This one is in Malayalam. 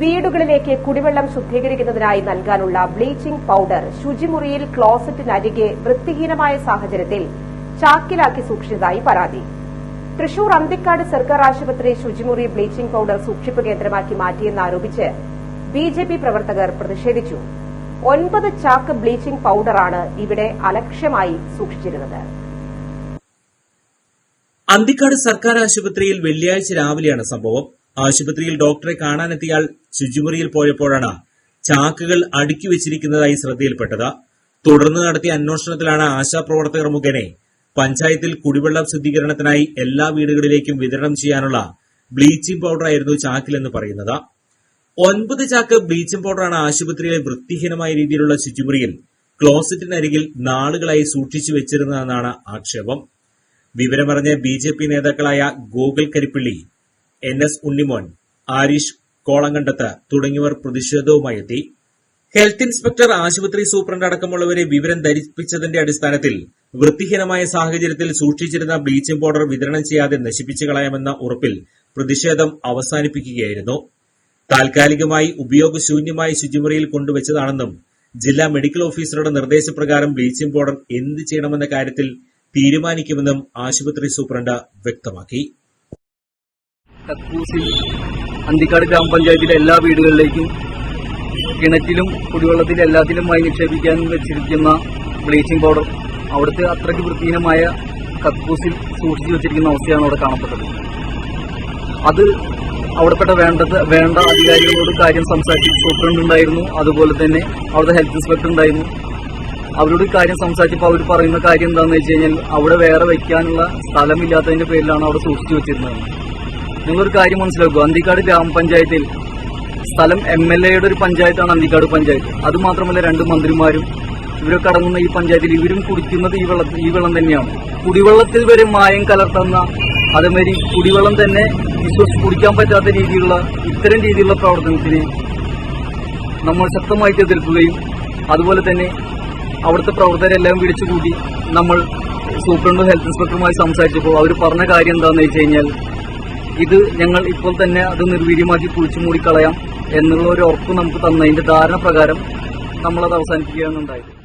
വീടുകളിലേക്ക് കുടിവെള്ളം ശുദ്ധീകരിക്കുന്നതിനായി നൽകാനുള്ള ബ്ലീച്ചിംഗ് പൌഡർ ശുചിമുറിയിൽ ക്ലോസറ്റിനരികെ വൃത്തിഹീനമായ സാഹചര്യത്തിൽ ചാക്കിലാക്കി സൂക്ഷിച്ചതായി പരാതി. തൃശൂർ അന്തിക്കാട് സർക്കാർ ആശുപത്രി ശുചിമുറി ബ്ലീച്ചിംഗ് പൌഡർ സൂക്ഷിപ്പ് കേന്ദ്രമാക്കി മാറ്റിയെന്നാരോപിച്ച് ബി ജെ പി പ്രവർത്തകർ പ്രതിഷേധിച്ചു. ഒൻപത് ചാക്ക് ബ്ലീച്ചിംഗ് പൌഡറാണ് ഇവിടെ അലക്ഷ്യമായി സൂക്ഷിച്ചിരുന്നത്. അന്തിക്കാട് സർക്കാർ ആശുപത്രിയിൽ വെള്ളിയാഴ്ച രാവിലെയാണ് സംഭവം. ആശുപത്രിയിൽ ഡോക്ടറെ കാണാനെത്തിയാൽ ശുചിമുറിയിൽ പോയപ്പോഴാണ് ചാക്കുകൾ അടുക്കി വെച്ചിരിക്കുന്നതായി ശ്രദ്ധയിൽപ്പെട്ടത്. തുടർന്ന് നടത്തിയ അന്വേഷണത്തിലാണ് ആശാപ്രവർത്തകർ മുഖേന പഞ്ചായത്തിൽ കുടിവെള്ള ശുദ്ധീകരണത്തിനായി എല്ലാ വീടുകളിലേക്കും വിതരണം ചെയ്യാനുള്ള ബ്ലീച്ചിംഗ് പൌഡറായിരുന്നു ചാക്കിലെന്ന് പറയുന്നത്. ഒൻപത് ചാക്ക് ബ്ലീച്ചിംഗ് പൌഡറാണ് ആശുപത്രിയിലെ വൃത്തിഹീനമായ രീതിയിലുള്ള ശുചിമുറിയിൽ ക്ലോസറ്റിനരികിൽ നാളുകളായി സൂക്ഷിച്ചു വെച്ചിരുന്നതെന്നാണ് ആക്ഷേപം. വിവരമറിഞ്ഞ ബി ജെ പി നേതാക്കളായ ഗോകുൽ കരിപ്പിള്ളി എൻ എസ് ഉണ്ണിമോൻ ആരിഷ് കോളങ്കണ്ടത്ത് തുടങ്ങിയവർ പ്രതിഷേധവുമായി എത്തി. ഹെൽത്ത് ഇൻസ്പെക്ടർ ആശുപത്രി സൂപ്രണ്ട് അടക്കമുള്ളവരെ വിവരം ധരിപ്പിച്ചതിന്റെ അടിസ്ഥാനത്തിൽ വൃത്തിഹീനമായ സാഹചര്യത്തിൽ സൂക്ഷിച്ചിരുന്ന ബ്ലീച്ചിംഗ് പൗഡർ വിതരണം ചെയ്യാതെ നശിപ്പിച്ചു കളയാമെന്ന ഉറപ്പിൽ പ്രതിഷേധം അവസാനിപ്പിക്കുകയായിരുന്നു. താൽക്കാലികമായി ഉപയോഗശൂന്യമായ ശുചിമുറിയിൽ കൊണ്ടുവച്ചതാണെന്നും ജില്ലാ മെഡിക്കൽ ഓഫീസറുടെ നിർദ്ദേശപ്രകാരം ബ്ലീച്ചിംഗ് പൗഡർ എന്ത് ചെയ്യണമെന്ന കാര്യത്തിൽ തീരുമാനിക്കുമെന്നും ആശുപത്രി സൂപ്രണ്ട് വ്യക്തമാക്കി. കക്കൂസിൽ അന്തിക്കാട് ഗ്രാമപഞ്ചായത്തിലെ എല്ലാ വീടുകളിലേക്കും കിണറ്റിലും കുടിവെള്ളത്തിലും എല്ലാത്തിലുമായി നിക്ഷേപിക്കാൻ വെച്ചിരിക്കുന്ന ബ്ലീച്ചിങ് പൗഡർ. അവിടുത്തെ അത്രയ്ക്ക് വൃത്തിഹീനമായ കക്കൂസിൽ സൂക്ഷിച്ചു വെച്ചിരിക്കുന്ന അവസ്ഥയാണ് അവിടെ കാണപ്പെട്ടത്. അത് അവിടെപ്പെട്ട വേണ്ടത് വേണ്ട അധികാരികളോട് കാര്യം സംസാരിച്ച് സൂപ്രണ്ട് ഉണ്ടായിരുന്നു അതുപോലെ തന്നെ അവിടുത്തെ ഹെൽത്ത് ഇൻസ്പെക്ടർ ഉണ്ടായിരുന്നു. അവരോട് കാര്യം സംസാരിച്ചപ്പോൾ അവർ പറയുന്ന കാര്യം എന്താണെന്ന് വെച്ച് കഴിഞ്ഞാൽ അവിടെ വേറെ വയ്ക്കാനുള്ള സ്ഥലമില്ലാത്തതിന്റെ പേരിലാണ് അവിടെ സൂക്ഷിച്ചു വെച്ചിരുന്നത്. നിങ്ങളൊരു കാര്യം മനസ്സിലാക്കുക. അന്തിക്കാട് ഗ്രാമപഞ്ചായത്തിൽ സ്ഥലം എം എൽ എയുടെ ഒരു പഞ്ചായത്താണ് അന്തിക്കാട് പഞ്ചായത്ത്. അതുമാത്രമല്ല രണ്ട് മന്ത്രിമാരും ഇവരൊക്കെ അടങ്ങുന്ന ഈ പഞ്ചായത്തിൽ ഇവരും കുടിക്കുന്നത് ഈ വെള്ളം ഈ വെള്ളം തന്നെയാണ്. കുടിവെള്ളത്തിൽ വരെ മായം കലർത്തുന്ന അതേമാതിരി കുടിവെള്ളം തന്നെ വിശ്വസിച്ച് കുടിക്കാൻ പറ്റാത്ത രീതിയിലുള്ള ഇത്തരം രീതിയിലുള്ള പ്രവർത്തനത്തിന് നമ്മൾ ശക്തമായിട്ട് എതിർക്കുകയും അതുപോലെ തന്നെ അവിടുത്തെ പ്രവർത്തകരെല്ലാം വിളിച്ചുകൂട്ടി നമ്മൾ സൂപ്രണ്ടും ഹെൽത്ത് ഇൻസ്പെക്ടറുമായി സംസാരിച്ചപ്പോൾ അവർ പറഞ്ഞ കാര്യം എന്താണെന്ന് വെച്ച് കഴിഞ്ഞാൽ ഇത് ഞങ്ങൾ ഇപ്പോൾ തന്നെ അത് നിർവീര്യമാക്കി കുഴിച്ചു മൂടിക്കളയാം എന്നുള്ള ഒരു ഉറപ്പ് നമുക്ക് തന്നതിന്റെ ധാരണ പ്രകാരം നമ്മളത് അവസാനിപ്പിക്കുകയാണ് ഉണ്ടായത്.